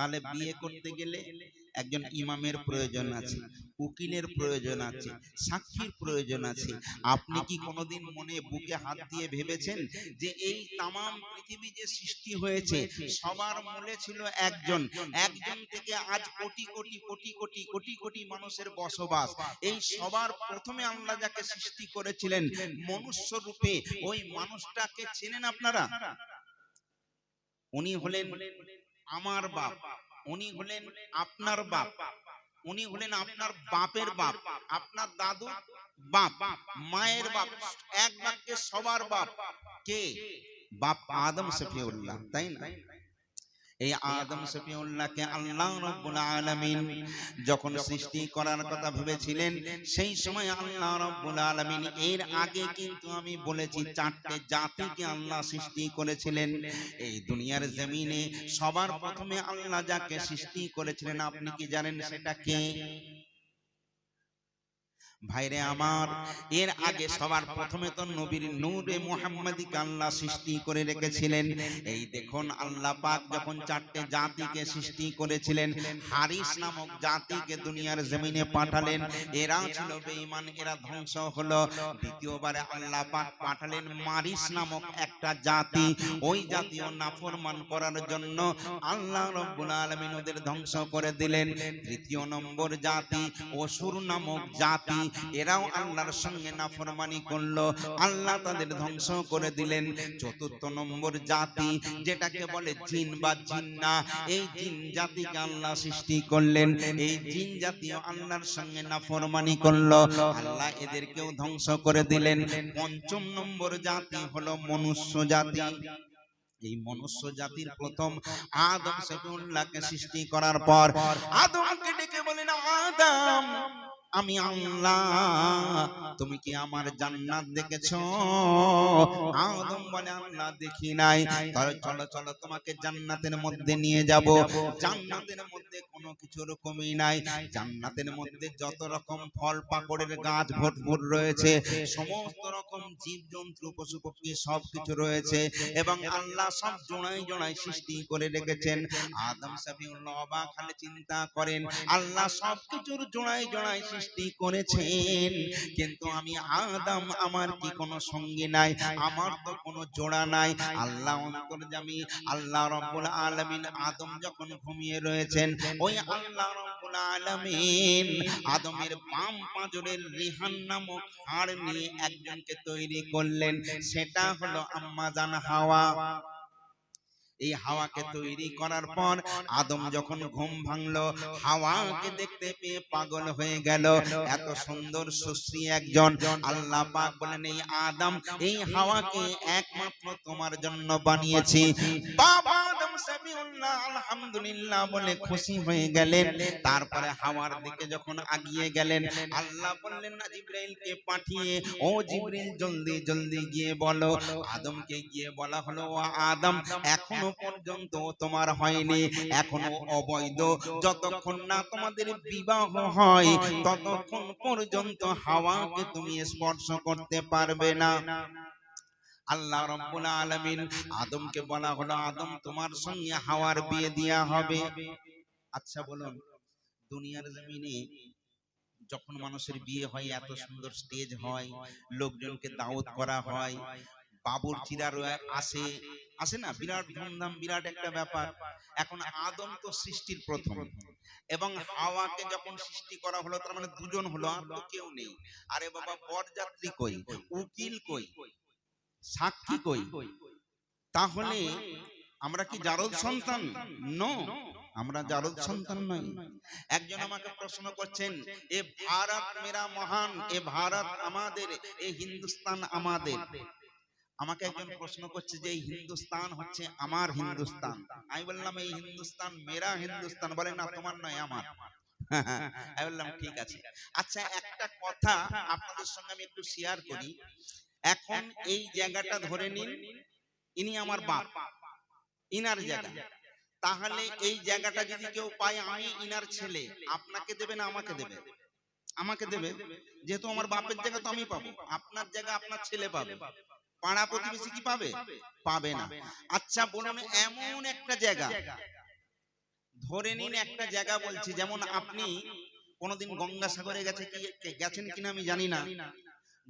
তাহলে বিয়ে করতে গেলে একজন ইমামের প্রয়োজন আছে উকিলের প্রয়োজন আছে সাক্ষীর প্রয়োজন আছে। আপনি কি কোনোদিন মনে বুকে হাত দিয়ে ভেবেছেন যে এই তামাম পৃথিবী যে সৃষ্টি হয়েছে সবার মূলে ছিল একজন। একজন। থেকে আজ কোটি কোটি কোটি কোটি কোটি কোটি মানুষের বসবাস। এই সবার প্রথমে আল্লাহ যাকে সৃষ্টি করেছিলেন মনুষ্য রূপে ওই মানুষটাকে চেনেন আপনারা? উনি হলেন আমার বাপ। উনি হলেন আপনার বাপ। উনি হলেন আপনার বাপের বাপ। আপনার দাদু বাপ, মায়ের বাপ, এক বাক্যে সবার বাপ। কে? বাপ আদম সফিউল্লাহ, তাই না? এই আদম সফিউল্লাহকে আল্লাহ রব্বুল আলামিন যখন সৃষ্টি করার কথা ভেবেছিলেন সেই সময় আল্লাহ রব্বুল আলামিন এর আগে কিন্তু আমি বলেছি চারটে জাতিকে আল্লাহ সৃষ্টি করেছিলেন। এই দুনিয়ার জমিনে সবার প্রথমে আল্লাহ যাকে সৃষ্টি করেছিলেন আপনি কি জানেন সেটা কে? ভাইরে আমার এর আগে সবার প্রথমে তো নবীর নূরে মুহাম্মাদিকে আল্লাহ সৃষ্টি করে রেখেছিলেন। এই দেখুন আল্লাহ পাক যখন চারটে জাতিকে সৃষ্টি করেছিলেন হারিস নামক জাতিকে দুনিয়ার জমিনে পাঠালেন। এরা ছিল বেঈমান এরা ধ্বংস হলো। দ্বিতীয়বারে আল্লাহ পাক পাঠালেন মারিস নামক একটা জাতি। ওই জাতীয় নাফরমান করার জন্য আল্লাহ রব্বুল আলামিন ওদের ধ্বংস করে দিলেন। তৃতীয় নম্বর জাতি অসুর নামক জাতি এরাও আল্লাহর সঙ্গে নাফরমানি করল। আল্লাহ তাদের ধ্বংস করে দিলেন। চতুর্থ নম্বর জাতি, যেটাকে বলে জিন বা জিন্না, এই জিন জাতিকে আল্লাহ সৃষ্টি করলেন। এই জিন জাতীয় আল্লাহর সঙ্গে নাফরমানি করল। আল্লাহ এদেরকেও ধ্বংস করে দিলেন। পঞ্চম নম্বর জাতি হলো মনুষ্য জাতি। এই মনুষ্য জাতির প্রথম আদম সফিউল্লাহকে সৃষ্টি করার পর আদমকে ডেকে বলেন আদম আমি আল্লাহ, তুমি কি আমার জান্নাত দেখেছ? আদম বলে, আল্লাহ, দেখি নাই। তাহলে চলো চলো, তোমাকে জান্নাতের মধ্যে নিয়ে যাব। জান্নাতের মধ্যে কোনো কিছুর কমি নাই। জান্নাতের মধ্যে যত রকম ফল পাকড়ের গাছ ভরপুর রয়েছে, সমস্ত রকম জীব জন্তু পশু পক্ষী সব কিছু রয়েছে এবং আল্লাহ সব জোড়াই জোড়াই সৃষ্টি করে রেখেছেন। আদম সাফিউল্লাহ অবাক হলে চিন্তা করেন, আল্লাহ সব কিছুর জোড়াই জোড়াই সৃষ্টি করেছেন। কিন্তু আমি আদম, আমার কি কোনো সঙ্গী নাই? আমার তো কোনো জোড়া নাই। আল্লাহ অন্তর্জামী আল্লাহ রব্বুল আলামিন আদম যখন ঘুমিয়ে রয়েছেন, ওই আল্লাহ রব্বুল আলামিন আদমের বাম পাঁজরের রিহান নামক হাড় নিয়ে একজনকে তৈরি করলেন। সেটা হলো আম্মা জান হাওয়া। এই হাওয়াকে তৈরি করার পর আদম যখন ঘুম ভাঙলো হাওয়াকে দেখতে পেয়ে পাগল হয়ে গেল। এত সুন্দর সুশ্রী একজন। আল্লাহ পাক বলেন এই আদম এই হাওয়াকে একমাত্র তোমার জন্য বানিয়েছি। বাবা আলহামদুলিল্লাহ বলে খুশি হয়ে গেলেন। তারপরে হাওয়ার দিকে যখন আগিয়ে গেলেন, আল্লাহ বললেন, না, জিব্রাইলকে পাঠিয়ে, ও জিব্রাইল, জলদি জলদি গিয়ে বলো। আদমকে গিয়ে বলা হলো, ও আদম, এখনও পর্যন্ত তোমার হয়নি, এখনও অবৈধ। যতক্ষণ না তোমাদের বিবাহ হয়, ততক্ষণ পর্যন্ত হাওয়াকে তুমি স্পর্শ করতে পারবে না। আল্লাহ রব্বুল আলামিন আদমকে বলা হলো, আদম, তোমার সঙ্গে হাওয়ার বিয়ে দেয়া হবে। আচ্ছা বলুন, দুনিয়ার জমিনে যখন মানুষের বিয়ে হয়, এত সুন্দর স্টেজ হয়, লোকজনকে দাওয়াত করা হয়, বাবুর চিরা আসে আসে না? বিরাট ধুমধাম, বিরাট একটা ব্যাপার। এখন আদম তো সৃষ্টির প্রথম এবং হাওয়াকে যখন সৃষ্টি করা হলো, তার মানে দুজন হলো, আর তো কেউ নেই। আরে বাবা, বরযাত্রী কই? উকিল কই? সাক্ষী কই? তাহলে আমরা কি জারদ সন্তান? নো। আমরা জারদ সন্তান নই। একজন আমাকে প্রশ্ন করছেন এ ভারত মেরা মহান এ ভারত আমাদের এ হিন্দুস্তান আমাদের। আমাকে একজন প্রশ্ন করছে যে এই হিন্দুস্তান হচ্ছে আমার হিন্দুস্তান। আমি বললাম এই হিন্দুস্তান মেরা হিন্দুস্তান। বলে না তোমার নয় আমার। আমি বললাম ঠিক আছে। আচ্ছা একটা কথা আপনাদের সঙ্গে আমি একটু শেয়ার করি। এখন এই জায়গাটা ধরে নিন ইনি আমার বাপ। ইনার জায়গা। তাহলে এই জায়গাটা যদি কেউ পায় আমি ইনার ছেলে। আপনাকে দেবে না আমাকে দেবে আমাকে দেবে। যেহেতু আমার বাপের জায়গা তো আমি পাবো। আপনার জায়গা আপনার ছেলে পাবে। পাড়া প্রতিবেশী কি পাবে? পাবে? না। আচ্ছা বলুন এমন একটা জায়গা। ধরে নিন একটা জায়গা বলছি। যেমন আপনি কোনোদিন গঙ্গাসাগরে গেছে কি গেছেন কিনা আমি জানি না।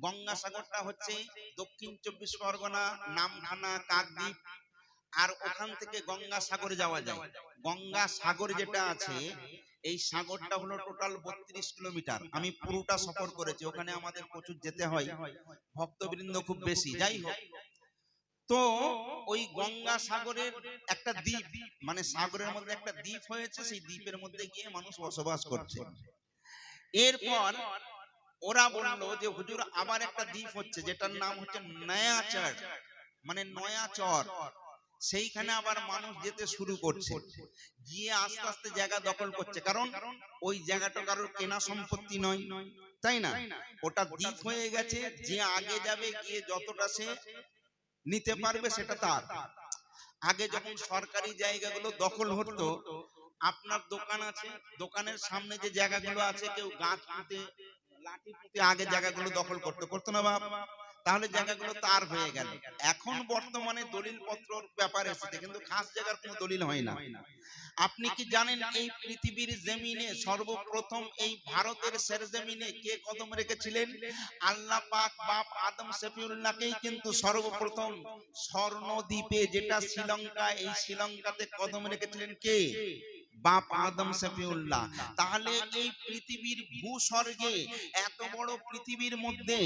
গঙ্গাসাগরটা হচ্ছে দক্ষিণ চব্বিশ পরগনা নামখানা কাকদ্বীপ, আর ওখান থেকে গঙ্গাসাগরে যাওয়া যায়। গঙ্গা সাগর যেটা আছে, এই সাগরটা হলো টোটাল বত্রিশ কিলোমিটার। আমি পুরোটা সফর করেছি, ওখানে আমাদের প্রচুর যেতে হয়। ভক্তবৃন্দ খুব বেশি, যাই হোক। তো ওই গঙ্গা সাগরের একটা দ্বীপ মানে সাগরের মধ্যে একটা দ্বীপ হয়েছে, সেই দ্বীপের মধ্যে গিয়ে মানুষ বসবাস করছে। এরপর ওরা বলল যে হুজুর আবার একটা দ্বীপ হচ্ছে যেটার নাম হচ্ছে নয়াচর। মানে নয়াচর। সেইখানে আবার মানুষ যেতে শুরু করছে। গিয়ে আস্তে আস্তে জায়গা দখল করছে। কারণ ওই জায়গাটা কারোর কেনা সম্পত্তি নয়। তাই না? ওটা দ্বীপ হয়ে গেছে যে আগে যাবে গিয়ে যতটা সে নিতে পারবে সেটা তার। আগে যখন সরকারি জায়গাগুলো দখল হতো আপনার দোকান আছে দোকানের সামনে যে জায়গাগুলো আছে কেউ গাছ পুঁতে আগে জায়গাগুলো দখল করতো করতো না বাপ। তাহলে জায়গাগুলো তার হয়ে গেল। এখন বর্তমানে দলিল পত্রর ব্যাপার এসেছে, কিন্তু খাস জায়গার কোনো দলিল হয় না। আপনি কি জানেন এই পৃথিবীর জমিনে সর্বপ্রথম এই ভারতের সের জমিনে কে কদম রেখেছিলেন? আল্লাহ পাক বাপ আদম শফিউল্লাহকেই কিন্তু সর্বপ্রথম স্বর্ণদ্বীপে, যেটা শ্রীলঙ্কা এই শ্রীলঙ্কাতে কদম রেখেছিলেন কে? বাপ আদম শফিউল্লাহ তাহলে এই পৃথিবীর ভূস্বর্গে, এত বড় পৃথিবীর মধ্যে,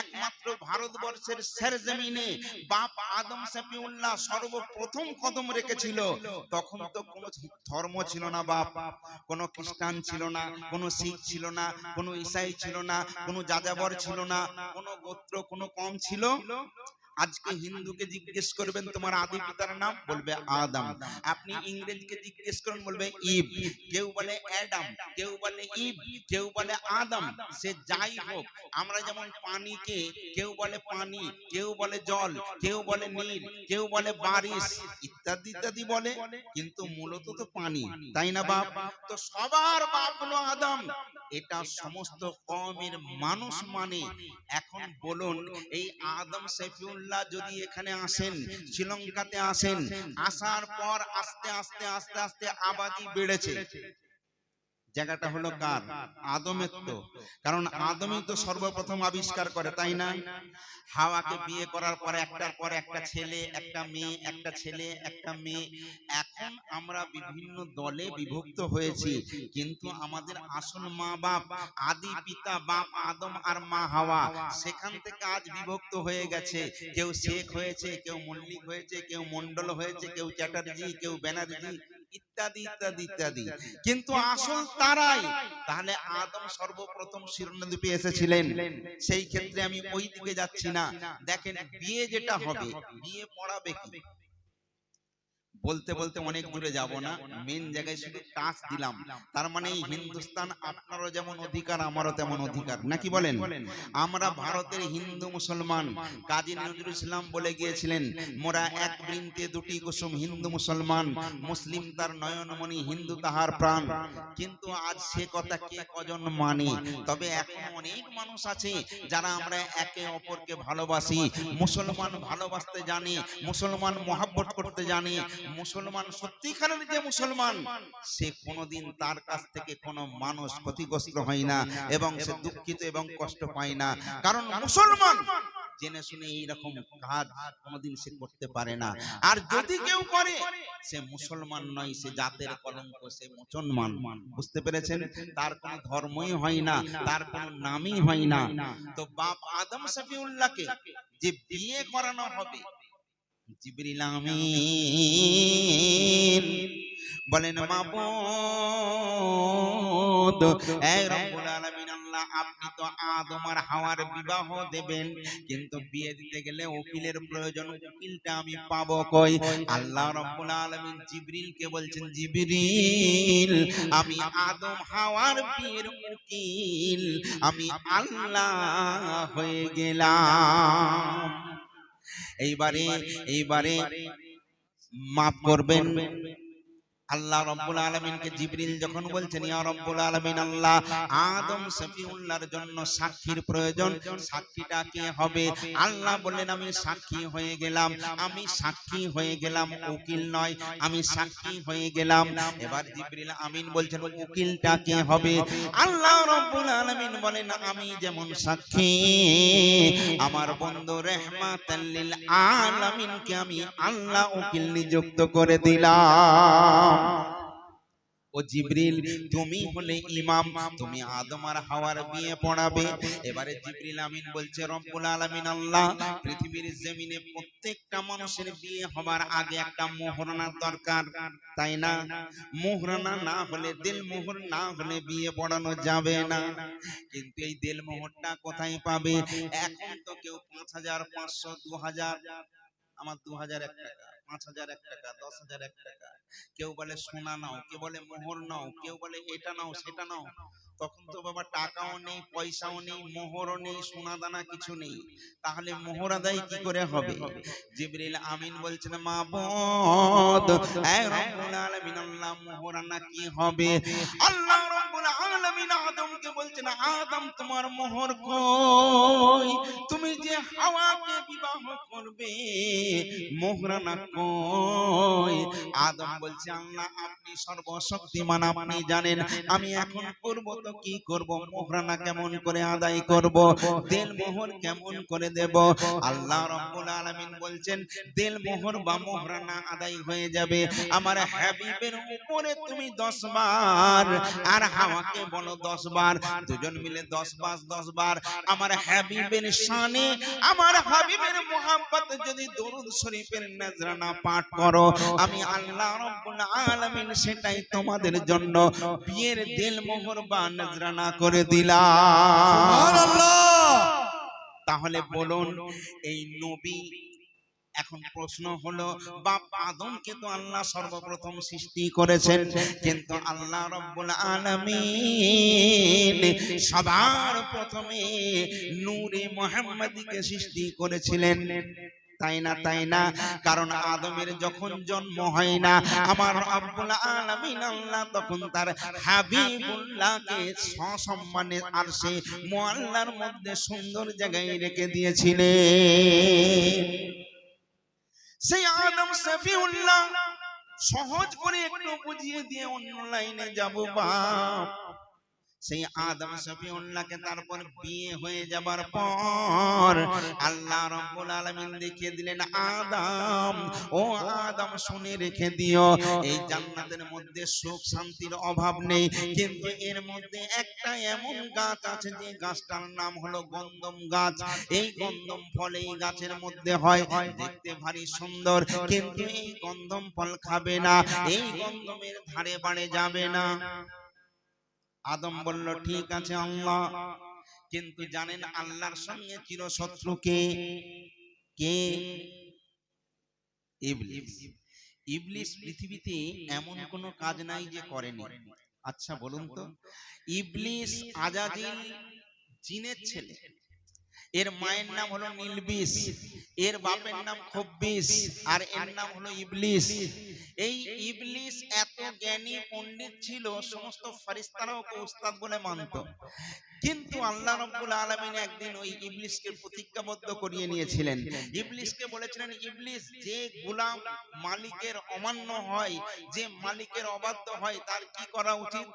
একমাত্র ভারতবর্ষের সের জমিনে বাপ আদম শফিউল্লাহ সর্বপ্রথম কদম রেখেছিল, তখন তো কোনো ধর্ম ছিল না বাপ। কোনো খ্রিস্টান ছিল না, কোনো শিখ ছিল না, কোনো ঈসাই ছিল না, কোনো যাযাবর ছিল না, কোনো গোত্র, কোনো কম ছিল আজকে হিন্দুকে জিজ্ঞেস করবেন, তোমার আদি পিতার নাম? বলবে, আদম। আপনি ইংরেজকে জিজ্ঞেস করেন, বলবে, ইব। কেউ বলে, অ্যাডাম। কেউ বলে, ইব। কেউ বলে, আদাম। সে যাই হোক, আমরা যেমন পানিকে, কেউ বলে, পানি। কেউ বলে, জল। কেউ বলে, নীল। কেউ বলে, বারিশ। ইত্যাদি ইত্যাদি বলে কিন্তু মূলত তো পানি তাই না বাপ? তো সবার বাপ হলো আদম। এটা সমস্ত কমের মানুষ মানে। এখন বলুন এই আদম সৈফিউল্লাহ যদি এখানে আসেন শ্রীলঙ্কাতে আসেন আসার পর আস্তে আস্তে আস্তে আস্তে আবাদি বেড়েছে। জায়গাটা হলো কার? আদমের তো। কারণ আদমই তো সর্বপ্রথম আবিষ্কার করে তাই না? হাওয়াকে বিয়ে করার পরে একটার পর একটা ছেলে একটা মেয়ে একটা ছেলে একটা মেয়ে। এখন আমরা বিভিন্ন দলে বিভক্ত হয়েছি। কিন্তু আমাদের আসল মা বাপ আদি পিতা বাপ আদম আর মা হাওয়া। সেখান থেকে আজ বিভক্ত হয়ে গেছে। কেউ শেখ হয়েছে কেউ মল্লিক হয়েছে কেউ মন্ডল হয়েছে কেউ চ্যাটার্জি কেউ ব্যানার্জি। ইত্যাদি ইত্যাদি ইত্যাদি। কিন্তু আসল তারাই তাহলে আদম সর্বপ্রথম শিরোনদীপে এসেছিলেন সেই ক্ষেত্রে আমি ওই দিকে যাচ্ছি না। দেখেন বিয়ে যেটা হবে বিয়ে পড়াবে কি? বলতে বলতে অনেক দূরে যাব না। মেন জায়গায় শুধু টাচ দিলাম। তার মানে এই হিন্দুস্তান আপনারও যেমন অধিকার আমারও তেমন অধিকার। নাকি বলেন? আমরা ভারতের হিন্দু মুসলমান। কাজী নজরুল ইসলাম বলে গিয়েছিলেন মোরা এক বৃন্তে দুটি কুসুম হিন্দু মুসলমান। মুসলিম তার নয়নমণি হিন্দু তাহার প্রাণ। কিন্তু আজ সে কথা কে কজন মানে? তবে এখন অনেক মানুষ আছে যারা আমরা একে অপরকে ভালোবাসি। মুসলমান ভালোবাসতে জানে মুসলমান মহাব্বত করতে জানে মুসলমান সত্যিকারের যে মুসলমান, সে কোনোদিন তার কাছ থেকে কোনো মানুষ ক্ষতিগ্রস্ত হয় না এবং সে দুঃখিত এবং কষ্ট পায় না। কারণ মুসলমান জেনে শুনে এইরকম কাজ কোনোদিন সে করতে পারে না। আর যদি কেউ করে, সে মুসলমান নয়, সে জাতের কলঙ্ক, সে মুসলমান। বুঝতে পেরেছেন? তার কোনো ধর্মই হয় না, তার কোনো নামই হয় না। তো বাপ আদম শফিউল্লাহকে যে বিয়ে করানো হবে জিবরিল আমিন। বলেন মাবুদ এই রব্বুল আলামিন আল্লাহ আপনি তো আদম আর হাওয়ার বিবাহ দেবেন। কিন্তু বিয়ে দিতে গেলে উকিলের প্রয়োজন উকিলটা আমি পাবো কই? আল্লাহ রব্বুল আলামিন জিবরিলকে বলছেন জিবরিল আমি আদম হাওয়ার বিয়ের উকিল আমি আল্লাহ হয়ে গেলাম। এইবারে এইবারে মাফ করবেন। আল্লাহ রব্বুল আলমিনকে জিবরিল যখন বলছেন, ইয়া রব্বুল আলমিন আল্লাহ, আদম সফিউল্লাহর জন্য সাক্ষীর প্রয়োজন। সাক্ষীটা কে হবে? আল্লাহ বললেন, আমি সাক্ষী হয়ে গেলাম, আমি সাক্ষী হয়ে গেলাম, উকিল নয়, আমি সাক্ষী হয়ে গেলাম। এবার জিবরিল আমিন বলছেন, উকিলটা কে হবে? আল্লাহ রব্বুল আলামিন বলেন, আমি যেমন সাক্ষী, আমার বন্ধু রহমাতাল লিল আলামিনকে আমি আল্লাহ উকিল নিযুক্ত করে দিলাম। ও জিবরিল, তুমি হলে ইমাম, তুমি আদম আর হাওয়ার বিয়ে পড়াবে। এবারে জিবরিল আমিন বলছে, রব্বুল আল্লাহ, পৃথিবীর জমিনে প্রত্যেকটা মানুষের বিয়ে হবার আগে একটা দরকার, তাই না? মোহরানা না হলে, দিল মোহর না হলে বিয়ে পড়ানো যাবে না। কিন্তু এই দিল মোহরটা কোথায় পাবে? এখন তো কেউ পাঁচ হাজার, পাঁচশো, দু হাজার, আমার দু হাজার এক টাকা। পাঁচ হাজার এক টাকা, দশ হাজার এক টাকা। কেউ বলে সোনা নাও, কেউ বলে মোহর নাও, কেউ বলে এটা নাও, সেটা নাও। তখন তো বাবা টাকাও নেই, পয়সাও নেই, মোহরও নেই সোনা দানা কিছু নেই। তাহলে মোহর আদায় কি করে হবে? জিবরিল আমিন বলছেন মা বদ মোহরানা কি হবে? আল্লাহ রব্বুল আলামিন আদমকে বলছেন আদম, তোমার মোহর কই? তুমি যে হাওয়াকে বিবাহ করবে, মোহরানা কই? আদম বলছে, আল্লাহ, আপনি সর্বশক্তিমান, আপনি জানেন, আমি এখন করব তো কি করব? মোহরানা কেমন করে আদায় করব? তেল মোহর কেমন করে দেব? আল্লাহ রব্বুল আলামিন বলছেন, তেল মোহর বা মোহরানা আদায় হয়ে যাবে। আমার হাবিবের উপরে তুমি দশ বার, আর হাওয়াকে বলো দশ বার। দুজন মিলে দশ বার দশ বার আমার হাবিবের শানে আমার হাবিবের মোহাম্মত যদি দরুদ শরীফের নজরানা পাঠ করো আমি আল্লাহ রব্বুল আলামিন সেটাই তোমাদের জন্য বিয়ের দিল মোহর বা নজরানা করে দিলাম সুবহানাল্লাহ! তাহলে বলুন এই নবী এখন প্রশ্ন হলো বাপ আদমকে তো আল্লাহ সর্বপ্রথম সৃষ্টি করেছেন। কিন্তু আল্লাহ রব্বুল আলামিন সবার প্রথমে নূরে মুহাম্মাদিকে সৃষ্টি করেছিলেন। তাই না তাই না কারণ আদমের যখন জন্ম হয় না আমার রব্বুল আলামিন আল্লাহ তখন তার হাবিবুল্লাহকে সসম্মানে আরশে মুআল্লার মধ্যে সুন্দর জায়গায় রেখে দিয়েছিলেন। সেই আদম সফিউল্লাহ সহজ করে একটু বুঝিয়ে দিয়ে অন্য লাইনে যাব বাপ। সেই আদম সফিউল্লাহকে তারপর বিয়ে হয়ে যাবার পর আল্লাহ রাব্বুল আলামিন দেখিয়ে দিলেন আদম ও আদম শুনে রেখে দিও এই জান্নাতের মধ্যে সুখ শান্তির অভাব নেই কিন্তু এর মধ্যে একটা এমন গাছ আছে যে গাছটার নাম হলো গন্ধম গাছ। এই গন্ধম ফল এই গাছের মধ্যে হয় দেখতে ভারী সুন্দর কিন্তু এই গন্ধম ফল খাবে না এই গন্ধমের ধারে বাড়ে যাবে না। আদম বলল ঠিক আছে আল্লাহ। কিন্তু জানেন আল্লাহর সঙ্গে চিরশত্রু কে? কে? ইবলিস। ইবলিস। পৃথিবীতে এমন কোনো কাজ নাই যে করেনি। আচ্ছা বলুন তো। ইবলিস আজাদিন জিনের ছেলে। এর মায়ের নাম হলো নীলবিস এর বাপের নাম খব্বিস আর এর নাম হলো ইবলিস। এই ইবলিস এত জ্ঞানী পণ্ডিত ছিল, সমস্ত ফারিস্তারা ওকে উস্তাদ বলে মানত। কিন্তু আল্লাহ রাব্বুল আলামিন একদিন ওই ইবলিসকে প্রতিজ্ঞাবদ্ধ করিয়ে নিয়েছিলেন। ইবলিসকে বলেছিলেন, ইবলিস, যে গোলাম মালিকের অমান্য হয়, যে মালিকের অবাধ্য হয়, তার কি করা উচিত?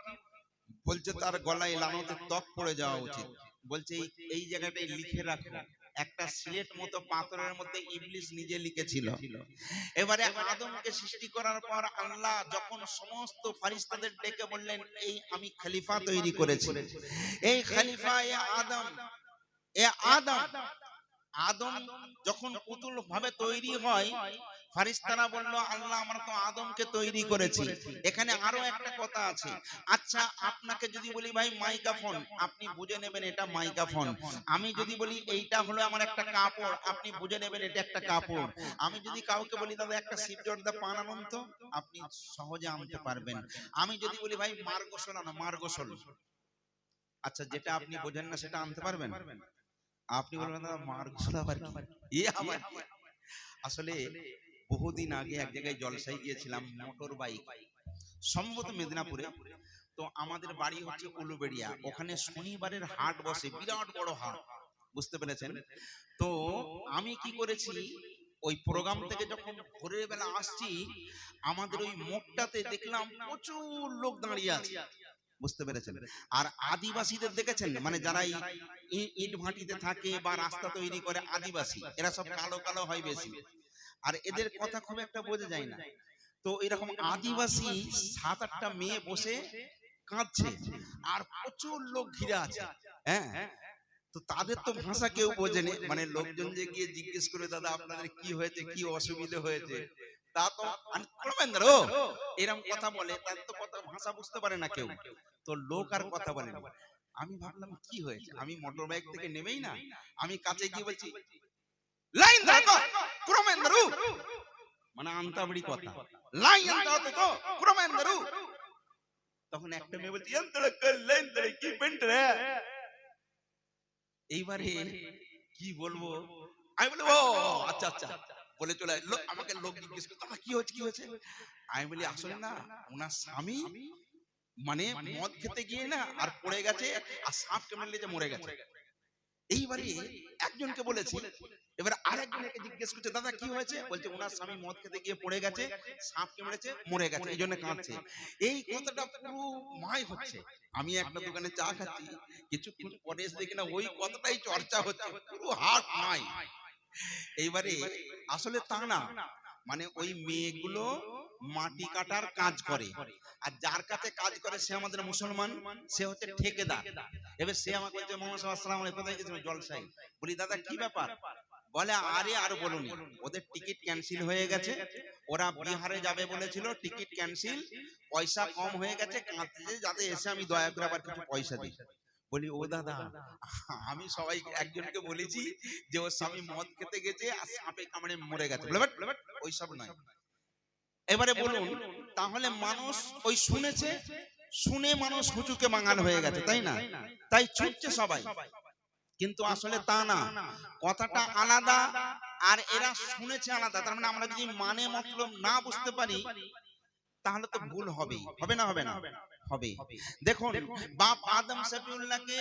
বলছে, তার গলায় লানতের ত্বক পড়ে যাওয়া উচিত। বলছে এই জায়গাটায় লিখে রাখো। একটা সিলেট মতো পাথরের মধ্যে ইবলিস নিজে লিখেছিল। এবারে আদমকে সৃষ্টি করার পর আল্লাহ যখন সমস্ত ফারিস্তাদের ডেকে বললেন এই আমি খলিফা তৈরি করেছি। এই খলিফা এ আদম এ আদম আদম যখন পুতুল ভাবে তৈরি হয় ফারিস্তারা বলল আল্লাহ আমরা তো আদমকে তৈরি করেছি। এখানে আরও একটা কথা আছে। আচ্ছা আপনাকে যদি বলি ভাই মাইকাফোন। আপনি বুঝে নেবেন এটা মাইকা মাইকাফোন। আমি যদি বলি এইটা হলো আমার একটা কাপড় আপনি বুঝে নেবেন এটা একটা কাপড়। আমি যদি কাউকে বলি দাদা একটা সিট জর্দা পান আনুন তো আপনি সহজে আনতে পারবেন। আমি যদি বলি ভাই মার গোসল আনো মার গোসল আচ্ছা যেটা আপনি বোঝেন না সেটা আনতে পারবেন। আপনি বলবেন দাদা মার গোসল আবার কি এ আবার কি? আসলে বহুদিন আগে এক জায়গায় জলসায় গিয়েছিলাম, মোটর বাইক। সম্ভবত মেদিনীপুরে। তো আমাদের বাড়ি হচ্ছে উলুবেড়িয়া ওখানে শনিবারের হাট বসে, বিরাট বড় হাট। বুঝতে পেরেছেন? তো আমি কি করেছি, ওই প্রোগ্রাম থেকে যখন ভোরের বেলা আসছি, আমাদের ওই মুখটাতে দেখলাম প্রচুর লোক দাঁড়িয়ে আছে। বুঝতে পেরেছেন? আর আদিবাসীদের দেখেছেন? মানে যারা ইট ভাটিতে থাকে বা রাস্তা তৈরি করে আদিবাসী, এরা সব কালো কালো হয় বেশি। আর এদের কথা খুব একটা বোঝা যায় না। তো এরকম আদিবাসী সাত আটটা মেয়ে বসে কাঁদছে। আর প্রচুর লোক ঘিরে আছে। হ্যাঁ। তো তাদের তো ভাষা কেউ বোঝেনি। মানে লোকজন যে গিয়ে জিজ্ঞেস করে দাদা আপনাদের কি হয়েছে? কি অসুবিধা হয়েছে? তা তো আন- করবেন না, ও এরকম কথা বলে তার তো কথা ভাষা বুঝতে পারে না কেউ। তো লোক আর কথা বলে না। আমি ভাবলাম কি হয়েছে? আমি মোটর বাইক থেকে নেমেই না। আমি কাছে গিয়ে বলছি লাইন দাও ক্রমেন্দ্রু মানে আন্তাবড়ি কথা লাইন দাও তো ক্রমেন্দ্রু তখন একটা মেয়ে বলছে "এন্তরে কর লাইন ধরে কি পেন্ট রে এইবারে কি বলব আমি বলি ও আচ্ছা আচ্ছা বলে চলে। আমাকে লোক জিজ্ঞেস করতো কি হয়েছে কি হয়েছে আমি বলি আসলে না ওনার স্বামী মানে মদ খেতে গিয়ে না আর পড়ে গেছে আর সাপ কেমন লেগে মরে গেছে এইবারে একজনকে বলেছি। এবার আরেকজনকে জিজ্ঞেস করছে, দাদা, কি হয়েছে? বলছে, ওনার স্বামী মদ খেতে গিয়ে পড়ে গেছে সাপ কেমড়েছে মরে গেছে, এই জন্য কাঁদছে। এই কথাটা পুরো মাই হচ্ছে। আমি একটা দোকানে চা খাচ্ছি, কিছুক্ষণ পরে এসে দেখি না ওই কথাটাই চর্চা হচ্ছে, পুরো হাট মাই এইবারে আসলে তা না মানে ওই মেয়েগুলো মাটি কাটার কাজ করে। আর যার কাছে কাজ করে সে আমাদের মুসলমান সে হচ্ছে ঠেকেদার। এবার সে আমাকে বলছে মোহাম্মদ সাল্লাম কোথায় গেছিল জলসাই বলি দাদা কি ব্যাপার? বলে আরে আর বলুন। ওদের টিকিট ক্যান্সেল হয়ে গেছে। ওরা বিহারে যাবে বলেছিল টিকিট ক্যান্সেল। পয়সা কম হয়ে গেছে কাঁদছে যাতে এসে আমি দয়া করে আবার কিছু পয়সা দিই। বলি ও দাদা আমি সবাই একজনকে বলেছি যে ওর স্বামী মদ খেতে গেছে আর সাপে কামড়ে মরে গেছে। বলে, "বাট, বাট, ওইসব নয়। এবারে বলুন তাহলে মানুষ ওই শুনেছে শুনে মানুষ হুচুকে বাঙাল হয়ে গেছে তাই না? তাই ছুটছে সবাই। কিন্তু আসলে তা না। কথাটা আলাদা আর এরা শুনেছে আলাদা। তার মানে আমরা যদি মানে মতলব না বুঝতে পারি তাহলে তো ভুল হবেই। হবে। না হবে না? হবে দেখুন বাপ আদম সফিউল্লাহকে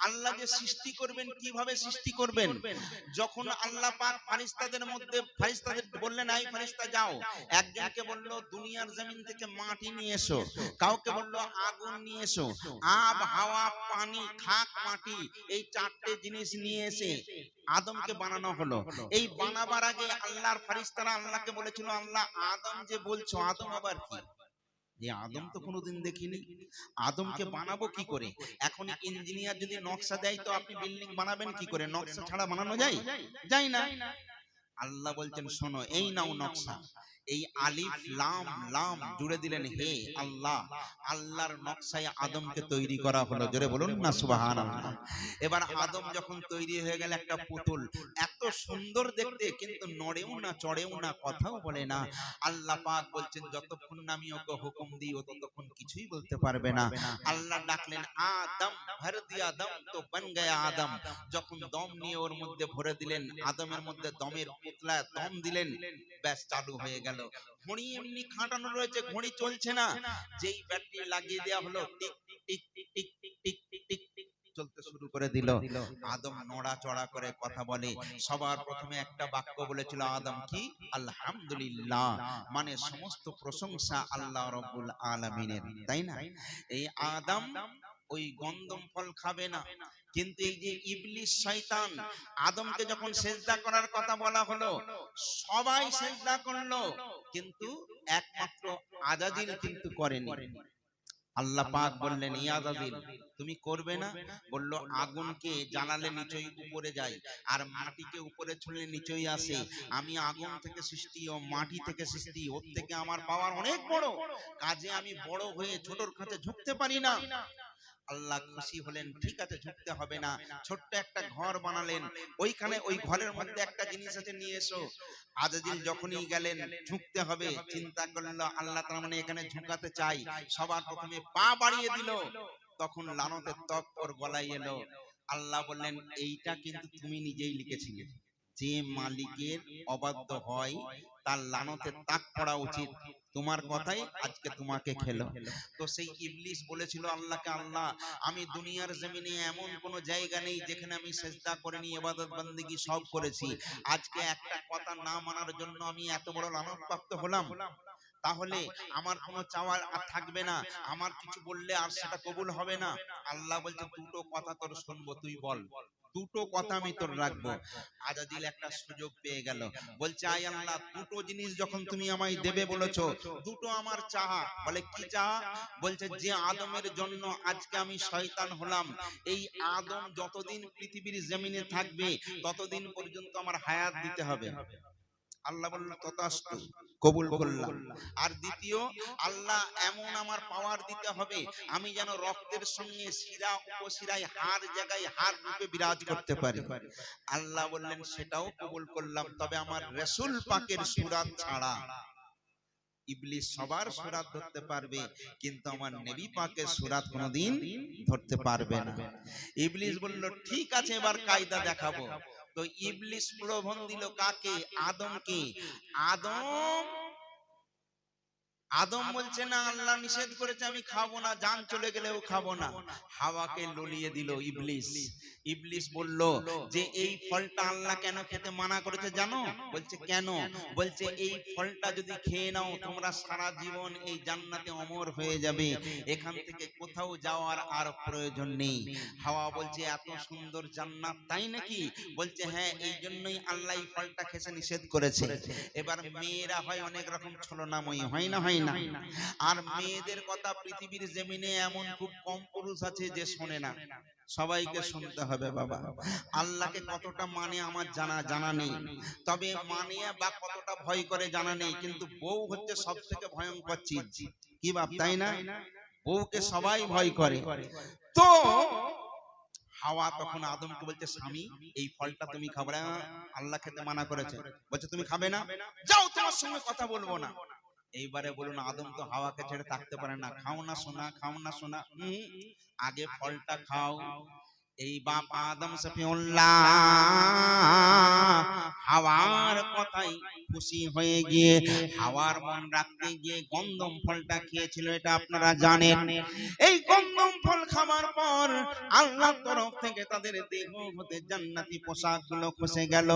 আল্লাহ যে সৃষ্টি করবেন কীভাবে সৃষ্টি করবেন? যখন আল্লাহ পাক ফারিস্তাদের মধ্যে ফারিস্তাদের বললেন আই ফারিস্তা যাও। একজনকে বলল দুনিয়ার জমিন থেকে মাটি নিয়ে এসো। কাউকে বলল আগুন নিয়ে এসো। আব হাওয়া পানি খাক মাটি। এই চারটে জিনিস নিয়ে এসে আদমকে বানানো হলো। এই বানাবার আগে আল্লাহর ফারিস্তারা আল্লাহকে বলেছিল আল্লাহ আদম যে বলছো আদম আবার কি? যে আদম তো কোনোদিন দেখিনি। আদমকে বানাবো কি করে? এখন ইঞ্জিনিয়ার যদি নকশা দেয় তো আপনি বিল্ডিং বানাবেন কি করে? নকশা ছাড়া বানানো যায়? যায়? না? আল্লাহ বলছেন শোনো এই নাও নকশা। এই আলিফ, লাম লাম জুড়ে দিলেন হে আল্লাহ। আল্লাহর নকশায় আদমকে তৈরি করা হলো। জোরে বলুন না, সুবহানাল্লাহ। এবার আদম যখন তৈরি হয়ে গেল একটা পুতুল, এত সুন্দর দেখতে, কিন্তু নড়েও না, চড়েও না, কথাও বলে না। আল্লাহ পাক বলছেন, যতক্ষণ না আমি ওকে হুকুম দিই, ও ততক্ষণ কিছুই বলতে পারবে না। আল্লাহ ডাকলেন, আদম, ভর দিয়া দম তো বন গয়া আদম। যখন দম নিয়ে ওর মধ্যে ভরে দিলেন, আদমের মধ্যে দমের পুতলা দম দিলেন, ব্যাস চালু হয়ে গেল। গেল। ঘড়ি এমনি খাটানো রয়েছে, ঘড়ি চলছে না। যেই ব্যাটারি লাগিয়ে দেওয়া হলো tick tick tick tick tick tick, চলতে শুরু করে দিল। আদম নড়াচড়া করে কথা বলে। সবার প্রথমে একটা বাক্য বলেছিল আদম কি? আলহামদুলিল্লাহ। মানে সমস্ত প্রশংসা আল্লাহ রব্বুল আলামিনের। তাই না? এই আদম ওই গন্ধম ফল খাবে না। কিন্তু এই যে ইবলিস শয়তান আদমকে যখন সেজদা করার কথা বলা হলো সবাই সেজদা করল কিন্তু একমাত্র আজাদিল কিন্তু করেনি। আল্লাহ পাক বললেন ইয়াজাদিল তুমি করবে না? বলল আগুনকে জ্বালালে নিচই উপরে যায় আর মাটিকে উপরে ছুঁড়লে নিচই আসে। আমি আগুন থেকে সৃষ্টি ও মাটি থেকে সৃষ্টি ওর থেকে আমার পাওয়ার অনেক বড়। কাজে আমি বড় হয়ে ছোটর কাছে ঝুঁকতে পারি না। আল্লাহ খুশি হলেন ঠিক আছে ঝুঁকতে হবে না। ছোট্ট একটা ঘর বানালেন। ওইখানে ওই ঘরের মধ্যে একটা জিনিস আছে নিয়ে এসো। আজাদিল যখনই গেলেন ঝুঁকতে হবে। চিন্তা করল আল্লাহ তার মানে এখানে ঝুঁকাতে চাই। সবার প্রথমে পা বাড়িয়ে দিল। তখন লানতের তক ওর গলায় এলো। আল্লাহ বললেন এইটা কিন্তু তুমি নিজেই লিখেছিলে। যে মালিকের অবাধ্য হয়, তার লানতে তাক পড়া উচিত। তোমার কথাই আজকে তোমাকে খেলো। তো সেই ইবলিস বলেছিল, আল্লাহকে আল্লাহ, আমি দুনিয়ার জমিনে এমন কোন জায়গা নেই যেখানে আমি সেজদা করে নিয়ে ইবাদত বন্দেগী সব করেছি। আজকে একটা কথা না মানার জন্য আমি এত বড় লানত প্রাপ্ত হলাম। তাহলে আমার কোনো চাওয়ার আর থাকবে না। আমার কিছু বললে আর সেটা কবুল হবে না। আল্লাহ বলছে, দুটো কথা তোর শুনব, তুই বল। দুটো কথা আমি তোর রাখব। আজাদিল একটা সুযোগ পেয়ে গেল। বলছে আই আল্লাহ দুটো জিনিস যখন তুমি আমায় দেবে বলেছ দুটো আমার চাহা। বলে কি চাহা? বলছে যে আদমের জন্য আজকে আমি শয়তান হলাম। এই আদম যতদিন পৃথিবীর জমিনে থাকবে ততদিন পর্যন্ত আমার হায়াত দিতে হবে। আল্লাহ বলল তথাস্তু কবুল করলাম। আর দ্বিতীয় আল্লাহ এমন আমার পাওয়ার দিতে হবে। আমি যেন রক্তের সঙ্গে শিরা উপশিরায় হার জায়গায় হার রূপে বিরাজ করতে পারি। আল্লাহ বললেন সেটাও কবুল করলাম তবে আমার রসুল পাকের সুরাত ছাড়া ইবলিস সবার সুরাত ধরতে পারবে কিন্তু আমার নেবী পাকের সুরাত কোনোদিন ধরতে পারবে না। ইবলিস বলল ঠিক আছে এবার কায়দা দেখাবো। তো ইবলিস প্রলোভন দিল কাকে আদমকে। আদম আদম বলছে, না, আল্লাহ নিষেধ করেছে, আমি খাব না, জান চলে গেলেও খাব না। হাওয়াকে ললিয়ে দিল ইবলিস। ইবলিস বলল, যে এই ফলটা আল্লাহ কেন খেতে মানা করেছে জানো? বলছে, কেন? বলছে, এই ফলটা যদি খেয়ে নাও, তোমরা সারা জীবন এই জান্নাতে অমর হয়ে যাবে। এখান থেকে কোথাও যাওয়ার আর প্রয়োজন নেই। হাওয়া বলছে, এত সুন্দর জান্নাত, তাই নাকি? বলছে হ্যাঁ এই জন্যই আল্লাহ এই ফলটা খেতে নিষেধ করেছে। এবার মেয়েরা হয় অনেক রকম ছলনাময়ী, হয় না হয় না? আর মেয়েদের কথা পৃথিবীর জমিনে এমন খুব কম পুরুষ আছে যে শোনে না। সবাইকে শুনতে হবে বাবা। আল্লাহকে কতটা মানে আমার জানা জানা নেই। তবে মানে বা কতটা ভয় করে জানা নেই, কিন্তু বউ হচ্ছে সব থেকে ভয়ঙ্কর চিজ। কি বাপ, তাই না? বউকে সবাই ভয় করে। তো হাওয়া তখন আদমকে বলছে, স্বামী, এই ফলটা তুমি খাবে আল্লাহ খেতে মানা করেছে। বলছে, তুমি খাবে না? যাও, তোমার সঙ্গে কথা বলব না। এইবারে বলুন আদম তো হাওয়াকে ছেড়ে থাকতে পারে না। খাও না সোনা খাও না সোনা। আগে ফলটা খাও। এই বাপ আদম সফিউল্লাহ। হাওয়ার কথাই খুশি হয়ে গিয়ে হাওয়ার মন রাখতে গিয়ে গন্ধম ফলটা খেয়েছিল, এটা আপনারা জানেন। এই গন্ধম ফল খাবার পর আল্লাহর তরফ থেকে তাদের দেহ হতে জান্নাতি পোশাকগুলো খসে গেল,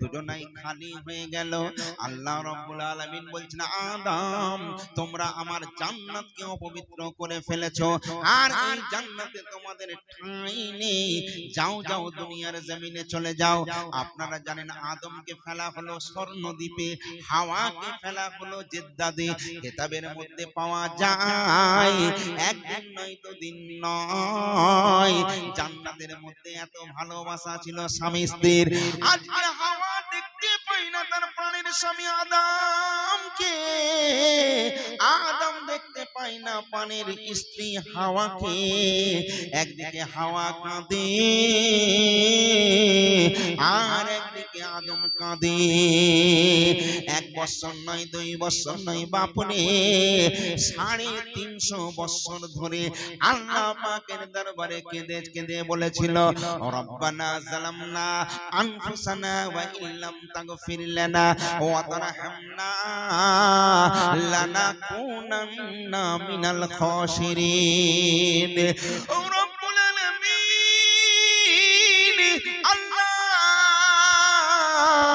দুজনাই খালি হয়ে গেল। আল্লাহ রব্বুল আলামিন বলছেন, আদম, তোমরা আমার জান্নাতকে অপবিত্র করে ফেলেছো, আর এই জান্নাতে তোমাদের ঠাঁই নেই। যাও যাও, দুনিয়ার জমিনে চলে যাও। আপনারা জানেন আদমকে ফেলা হলো স্বর্ণদ্বীপে হাওয়াকে ফেলা হলো জেদ্দাদে। কিতাবের মধ্যে পাওয়া যায়, একদিন নয় তো দিন নয়। জান্নাতের মধ্যে এত ভালোবাসা ছিল স্বামী স্ত্রীর আজকে হাওয়া দেখতে পাই না তার প্রাণের স্বামী আদমকে। আদম দেখতে পাই না পানের স্ত্রী হাওয়াকে। একদিকে হাওয়া কাঁদে, আর একদিকে আদম কাঁদে। এক বছর নয়, দুই বছর নয় বাপরে সাড়ে তিনশো বছর ধরে আল্লাহ পাকের দরবারে কেঁদে কেঁদে বলেছিল, রব্বানা জালামনা আনফুসানা ওয়া ইল্লাম তাগফির লানা ওয়া তারহামনা লানাকুনান্না মিনাল খাসিরিন ও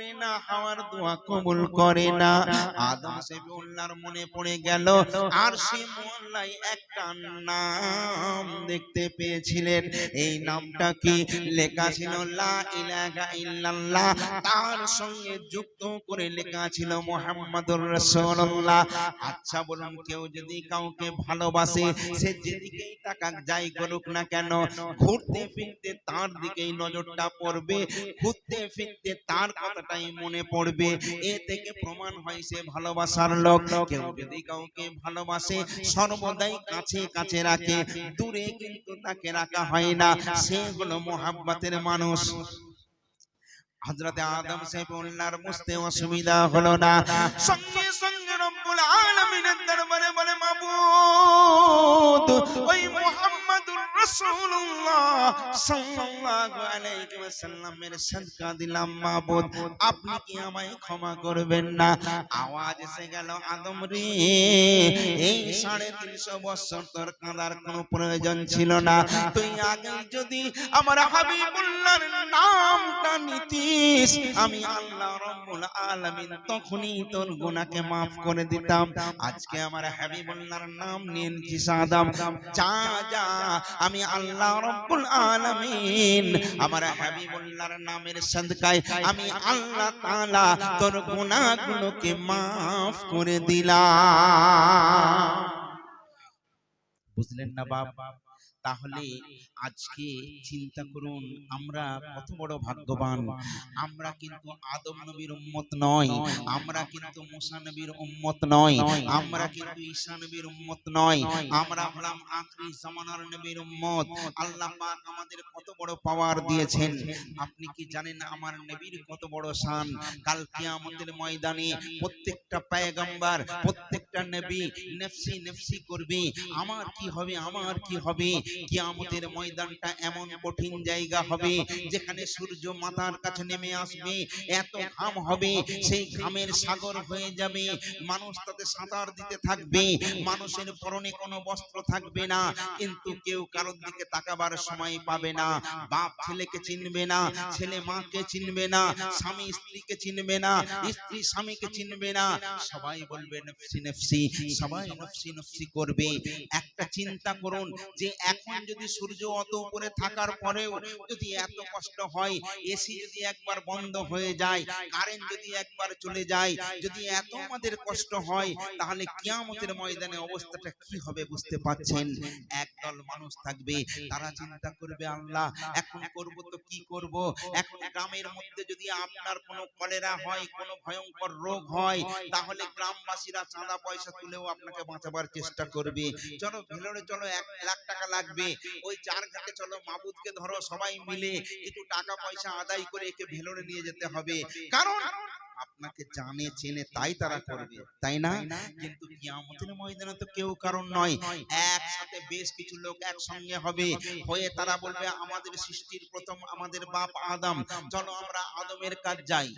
করে না হাওয়ার দোয়া কবুল করে না। আদম সেবিউল্লাহর মনে পড়ে গেল আর সে মোল্লাই একটা নাম দেখতে পেয়েছিলেন। এই নামটা কি? লেখা ছিল লা ইলাহা ইল্লাল্লাহ। তার সঙ্গে যুক্ত করে লেখা ছিল মুহাম্মাদুর রাসূলুল্লাহ। আচ্ছা বলুন কেউ যদি কাউকে ভালোবাসে সে যেদিকেই তাকাক যাই করুক না কেন ঘুরতে ফিরতে তার দিকেই নজরটা পড়বে ঘুরতে ফিরতে তার কথাটাই মনে পড়বে। এ থেকে প্রমাণ হয় সে ভালোবাসার লোক। কেউ যদি কাউকে ভালোবাসে, সর্বদাই কাছে কাছে রাখে। দূরে কিন্তু তাকে রাখা হয় না। সে হলো মোহাব্বতের মানুষ। হযরতে আদম সাহেবুল্লাহর বুঝতে অসুবিধা হলো না। সঙ্গে সঙ্গে রব্বুল আলামিনের দরবারে বলে, মাবুদ, ওই মুহাম্মাদুর আপনি কি আমায় ক্ষমা করবেন না? আওয়াজ এসে গেল, আদম এই সাড়ে তিনশো বছর তোর কাঁদার কোনো প্রয়োজন ছিল না। তুই আগে যদি আমার হাবিবুল্লাহর নামটা নিতিস, আমি আল্লাহ রব্বুল আলামিন তখনই তোর গুনাহকে মাফ করে দিতাম। আজকে আমার হাবিবুল্লাহর নাম নিয়ে নিছিস আদম। যা যা আমি আল্লাহ রব্বুল আলামিন। আমার হাবিবুল্লাহর নামের সদকায় আমি আল্লাহ তাআলা তোর গুনাহগুলোকে maaf করে দিলাম। বুঝলেন না বাপ? তাহলে আজকে চিন্তা করুন আমরা কত বড় ভাগ্যবান। আমরা কিন্তু আদম নবীর উম্মত নয় আমরা কিন্তু মুসা নবীর উম্মত নয় আমরা কিন্তু ঈসা নবীর উম্মত নয় আমরা হলাম আখরি জামানার নবীর উম্মত। আল্লাহ পাক আমাদের কত বড় পাওয়ার দিয়েছেন। আপনি কি জানেন আমার নবীর কত বড় শান? কাল কিয়ামতের ময়দানে প্রত্যেকটা পয়গম্বর প্রত্যেকটা নবী নেফসি নেফসি করবে। আমার কি হবে আমার কি হবে কিয়ামতের ময়দানটা এমন কঠিন জায়গা হবে যেখানে সূর্য মাথার কাছে নেমে আসবে, এত ঘাম হবে, সেই ঘামের সাগর হয়ে যাবে, মানুষ তাতে সাঁতার দিতে থাকবে, মানুষের পরনে কোনো বস্ত্র থাকবে না, কিন্তু কেউ কারোর দিকে তাকাবার সময় পাবে না, বাপ ছেলেকে চিনবে না, ছেলে মাকে চিনবে না, স্বামী স্ত্রীকে চিনবে না, স্ত্রী স্বামীকে চিনবে না, সবাই বলবে নফসি নফসি, সবাই নফসি নফসি করবে, একটা চিন্তা করুন যে এখন যদি সূর্য অত উপরে থাকার পরেও যদি এত কষ্ট হয় এসি যদি একবার বন্ধ হয়ে যায় কারেন্ট যদি একবার চলে যায়, যদি এত আমাদের কষ্ট হয়, তাহলে কিয়ামতের ময়দানে অবস্থাটা কি হবে বুঝতে পাচ্ছেন একদল মানুষ থাকবে, তারা চিন্তা করবে, আল্লাহ, এখন করব তো কি করব? এখন গ্রামের মধ্যে যদি আপনার কোনো কলেরা হয়, কোনো ভয়ঙ্কর রোগ হয়, তাহলে গ্রামবাসীরা চাঁদা পয়সা তুলেও আপনাকে বাঁচাবার চেষ্টা করবে। চলো, ভেলোরে চলো, এক লাখ টাকা লাগবে। ওই চার চলো মাবুদকে ধরো সবাই মিলে কিছু টাকা পয়সা আদায় করে একে ভেলোরে নিয়ে যেতে হবে। কারণ আপনাকে জানে চেনে তাই তারা করবে তাই না? কিন্তু কিয়ামতের ময়দানে তো কেউ কারণ নয়। একসাথে বেশ কিছু লোক একসঙ্গে হবে। হয়ে তারা বলবে আমাদের সৃষ্টির প্রথম আমাদের বাপ আদম। চলো আমরা আদমের কাজ যাই।